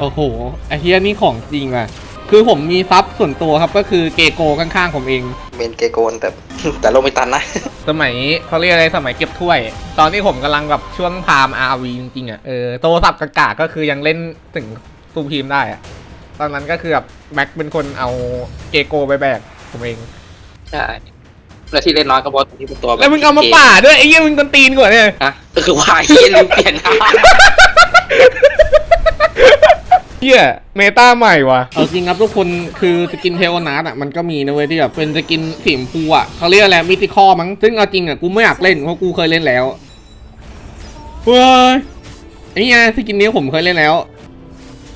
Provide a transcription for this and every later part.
โอ้โหไอเฮียนี่ของจริงว่ะ คือผมมีซับส่วนตัวครับก็คือเกโกข้างๆผมเอง เมนเกโกนแต่ แต่ลงไม่ตันนะ สมัยเขาเรียกอะไรสมัยเก็บถ้วย ตอนที่ผมกำลังแบบช่วงพาม RV จริงๆอะเออโตสับกากาก็คือยังเล่นถึงซูพีมได้อะตอนนั้นก็คือแบบแม็กเป็นคนเอาเกโกไปแบกผมเอง ใช่แล้วที่เล่นน้อยก็เพราะที่เป็นตัวบบแล้วมึงเอามาป่าด้วยไอ้เหี้ยมึงกันตีนกว่าเนี่ยนะก็คือว่าเฮียลืมเปลี่ยน ท่าเฮียเมตาใหม่ว่ะเอาจริงครับทุกคนคือสกินเทลนาร์อะมันก็มีนะเว้ยที่แบบเป็นสกินสีชมพูอะเขาเรียกอะไรมิติคอมั้งซึ่งเอาจริงอะกูไม่อยากเล่นเพราะกูเคยเล่นแล้วเฮ้ยไอ้เหี้ยสกินนี้ผมเคยเล่นแล้ว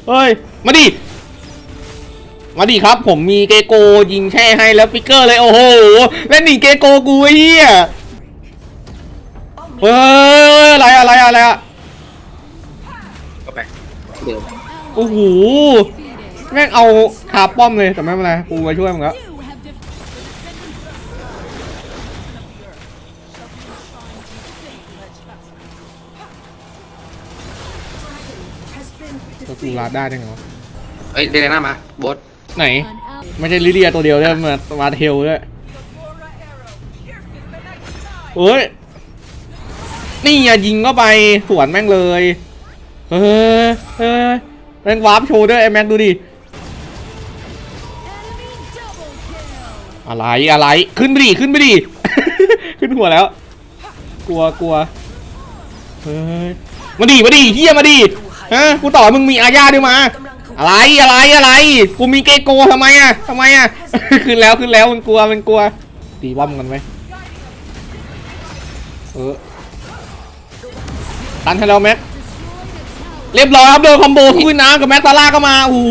เฮ้ยมาดิมาดิครับ ผมมีเกโกยิงแช่ให้แล้วปิกเกอร์เลยโอ้โหเล่นหนีเกโกกูไอ้เหี้ยเฮ้ยอะไรอะไรอะไรอะก็ไปเดี๋ยว โอ้โหแม่งเอาคาป้อมเลยแต่ไม่เป็นไรกูมาช่วยมึงแล้วก็กูลาดได้ได้ไงวะเอ้ยเดนหน้ามาบอสไหน ไม่ใช่ลิเลียตัวเดียวด้วยมามาเทลด้วยเฮ้ย นี่อย่ายิงเข้าไปสวนแม่งเลย เฮ้ยเฮ้ย แม่งวาร์ปโชว์ด้วยไอ้แม็กดูดิอะไรอะไรขึ้นไปดิขึ้นไปดิขึ้นหัวแล้ว กลัวกลัวเฮ้ยมาดิมาดิเฮียมาดิฮะกูต่อมึงมีอาญาด้วยมา อะไรอะไรอะไรกูมีเกโกทำไมอะทำไมอะขึ้นแล้วขึ้นแล้วมันกลัวมันกลัวตีว่ำกันไหมเออตันให้เราแม็ก เรียบร้อยครับโดนคอมโบทุกน้ำกับแม็กซาร่าก็มาโอ้โห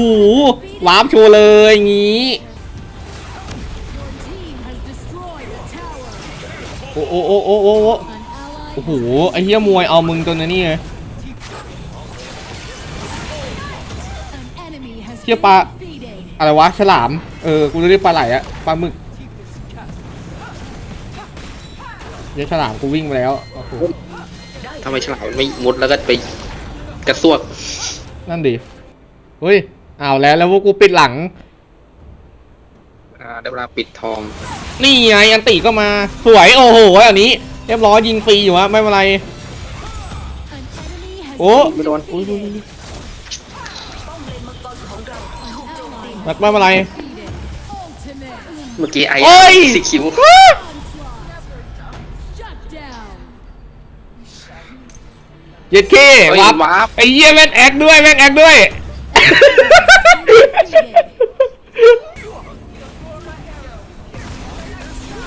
วาร์ปโชว์เลยอย่างงี้โอ้โอ้โอ้โอ้โอ้โอ้โหไอ้เหี้ยมวยเอามึงจนนะนี่ไงเหี้ยปลาอะไรวะฉลาม เออกูเรียกปลาไหลอะปลาหมึกเดี๋ยวฉลามกูวิ่งไปแล้วโอ้โหทำไมฉลามไม่มุดแล้วก็ไป กระซวกนั่นดิเฮ้ยเอาแล้วแล้วพวกกูปิดหลัง อ่าได้เวลาปิดทอง นี่ไงอันติก็มา สวยโอ้โหอันนี้ เรียบร้อยยิงฟรีอยู่ฮะไม่เป็นไร โอ้ไม่โดนอุ๊ยอุ๊ยอุ๊ยไม่เป็นไร เมื่อกี้ไอ้โอ้ยสีคิว เย็ดเคเฮ้ยวับวาร์ปไอ้เหี้ยแม่งแอคด้วยแม่งแอคด้วย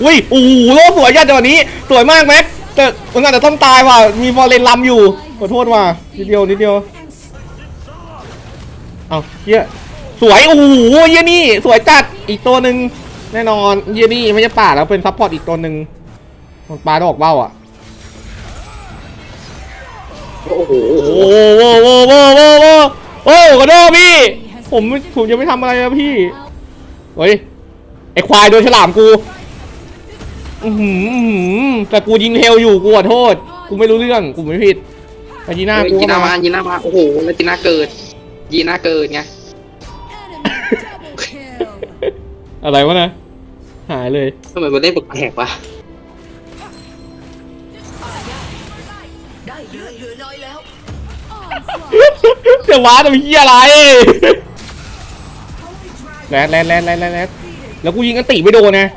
อุ้ยโอ้โหโลกสวยจัดเดี๋ยวนี้ สวยมากแม็กแต่มันอาจจะต้องตายว่ะ มีฟอร์เรนลำอยู่ ขอโทษว่ะ นิดเดียว นิดเดียว เอาเหี้ย สวย โอ้โหเหี้ยนี่ สวยจัด อีกตัวหนึ่งแน่นอน เหี้ยนี่ไม่ใช่ป่าแล้วเป็นซัพพอร์ตอีกตัวหนึ่งมันปลาดอกเบ้าอะ โอ้โหโอ้โหโอ้โหโอ้โหโอ้โหโอ้โหกระโดดพี่ ผมผมยังไม่ทำอะไรนะพี่เฮ้ยไอควายโดนฉลามกูอือหืออื้อหือแต่กูยิงเทลอยู่กูขอโทษ กูไม่รู้เรื่องกูไม่ผิดจีน่ากูยีน่ามายีน่ามาโอ้โหแล้วจีน่าเกิดยีน่าเกิดไงอะไรวะนะหายเลยทำไมมันเล่นแปลกๆวะ จะว้าทำเฮียอะไรแรดแรดแรดแรดแรดแรดแล้วกูยิงกันติไม่โดนนะ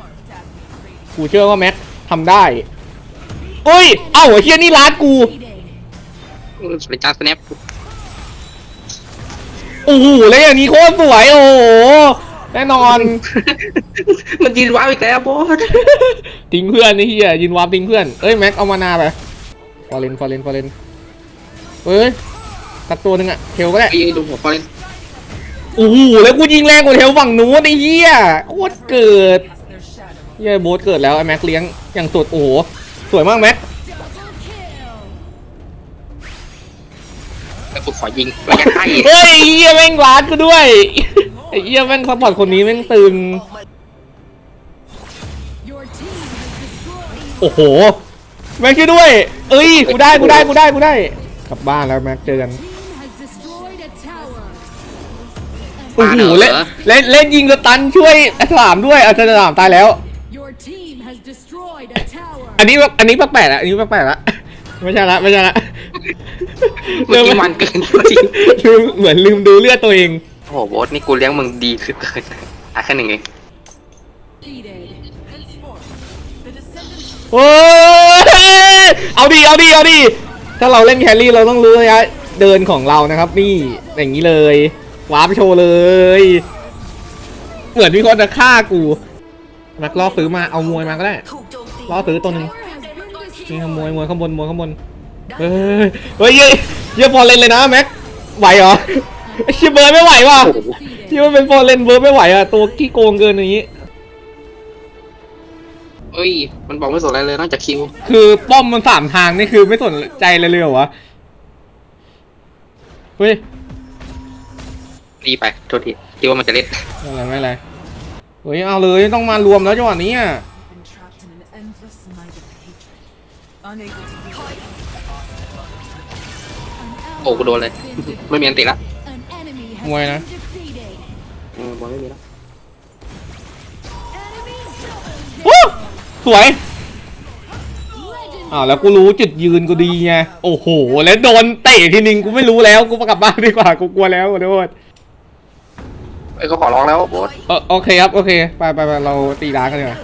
กูเชื่อว่าแม็กทำได้เอ้ย เอ้าไอ้เฮียนี่ร้านกูสเปจ้าสแนปโอ้โหแล้วอย่างนี้โคตรสวยโอ้โหแน่นอน มันยืนว้าวอีกแล้วบอสทิ้งเพื่อนนี่เฮียยืนวาร์ปทิ้งเพื่อน เอ้ยแม็กเอามานาไปฟอร์เรนฟอร์เรนฟอร์เรน เอ้ยตัดตัวหนึ่งอะเทลก็ได้ไอ้ดูหัวฟอร์เรนโอ้โหแล้วกูยิงแรงกว่าเทลฝั่งนู้นไอ้เหี้ยโคตรเกิดเหี้ยโบ๊ทเกิดแล้วไอ้แม็กเลี้ยงอย่างสุดโอ้โหสวยมากแม็กแต่กูขอยิงระยะใกล้เฮ้ยไอ้เหี้ยแม่งร้านกูด้วยไอ้เหี้ยแม่งซัพพอร์ตคนนี้แม่งตึงโอ้โหแม็กช่วยด้วย เอ้ยกูได้กูได้กูได้กูได้ กลับบ้านแล้วแม็กเจอกันโอ้โหเล่นเล่นเล่นยิงสตันช่วยฉลามด้วยอาจารย์ฉลามตายแล้ว Your team has destroyed a tower. อันนี้อันนี้แปลกๆละอันนี้แปลกๆละไม่ใช่ละไม่ใช่ละเมื่อกี้มันเกินจริงลืมเหมือนลืมดูเลือดตัวเองโอ้โหโบสนี่กูเลี้ยงมึงดีสุดเกินอะแค่หนึ่งเอง Defeated. โอ้ยเอาดีเอาดีเอาดี ถ้าเราเล่นแครี่เราต้องรู้ระยะเดินของเรานะครับนี่อย่างนี้เลยวาร์ปโชว์เลย เหมือนมีคนจะฆ่ากูแม็กล่อซื้อมาเอามวยมาก็ได้ล่อซื้อตัวหนึ่ง Tower has been นี่ destroyed. ขโมยมวยข้างบนมวยข้างบนเฮ้ยเฮ้ยเยเหี้ยพอเล่นเลยนะแม็กไหวเหรอชี่ยเบิร์ดไม่ไหวว่ะ Defeated. ที่มันเป็นพอเล่นเบิร์ดไม่ไหวอะตัวขี้โกงเกินอย่างนี้ เอ้ย มันบอกไม่สนอะไรเลยนอกจากคิว คือป้อมมันสามทางนี่คือไม่สนใจเลยเลยเหรอวะเฮ้ยรีไป โทษทีคิดว่ามันจะเล่นไม่เป็นไรไม่เป็นไรเฮ้ยเอาเลยต้องมารวมแล้วจังหวะนี้อะ been trapped in an endless night of hatred, unable to heal. An โอ้กูโดนเลย ally has been ไม่มีอันติละ defeated. An enemy has Ngoài been nè. defeated. อืมบอลไม่มีแล้ว สวย legend. อ้าวแล้วกูรู้จุดยืนกูดีไงโอ้โห แล้วโดนเตะทีนึงกูไม่รู้แล้วกูกลับบ้านดีกว่ากูกลัวแล้วขอโทษเอ้ยเขาขอร้องแล้วโบสเออโอเคครับโอเคไปไปไปเราตีดาร์กกันดีกว่า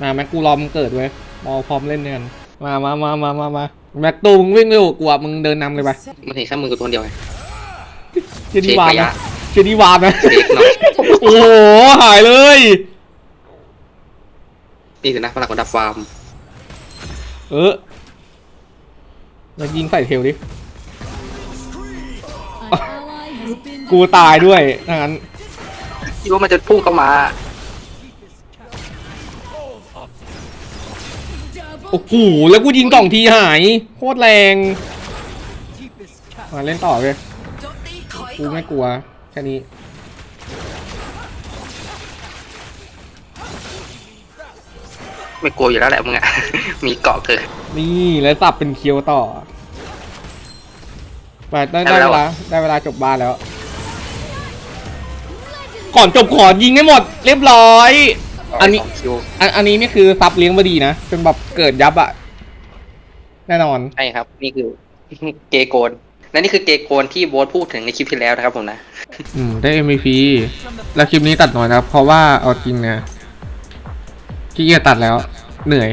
มาแม็กกูรอมึงเกิดเว้ยรอพร้อมเล่นกันมามามามามามาแม็กตูมึงวิ่งเร็วกว่ามึงเดินนำเลยไปมันเห็นแค่มือกูตัวเดียวไงเจดีวานเช็คระนะยะเจดีวานนะเช็คหน่อยโอ้โหหายเลย นี่คือนะพลังของดับฟาร์ม เออมายิงใส่เทลดิ An ally has been กูตายด้วยถ้างั้น คิดว่ามันจะพุ่งเข้ามา double โอ้โห แล้วกูยิงกล่องทีหาย โคตรแรง มาเล่นต่อเลย กูไม่กลัว แค่นี้ ไม่กลัวอยู่แล้วแหละมึงอะ มีเกาะเกิด นี่แล้วสับเป็นเคียวต่อไปได้ได้ได้เวเวลา ลาได้เวลาจบบ้านแล้ว ก่อนจบขอยิงให้หมด เรียบร้อย อันนี้สงคิวอันอันนี้นี่คือซับเลี้ยงมาดีนะจนแบบเกิดยับอะแน่นอน ใช่ครับ นี่คือ เกโกนและนี่คือเกโกนที่โบสพูดถึงในคลิปที่แล้วนะครับผมนะ อืม ได้ MVP แล้วคลิปนี้ตัดหน่อยนะครับ เพราะว่าเอาจริงเนี่ยขี้เกียจตัดแล้ว เหนื่อย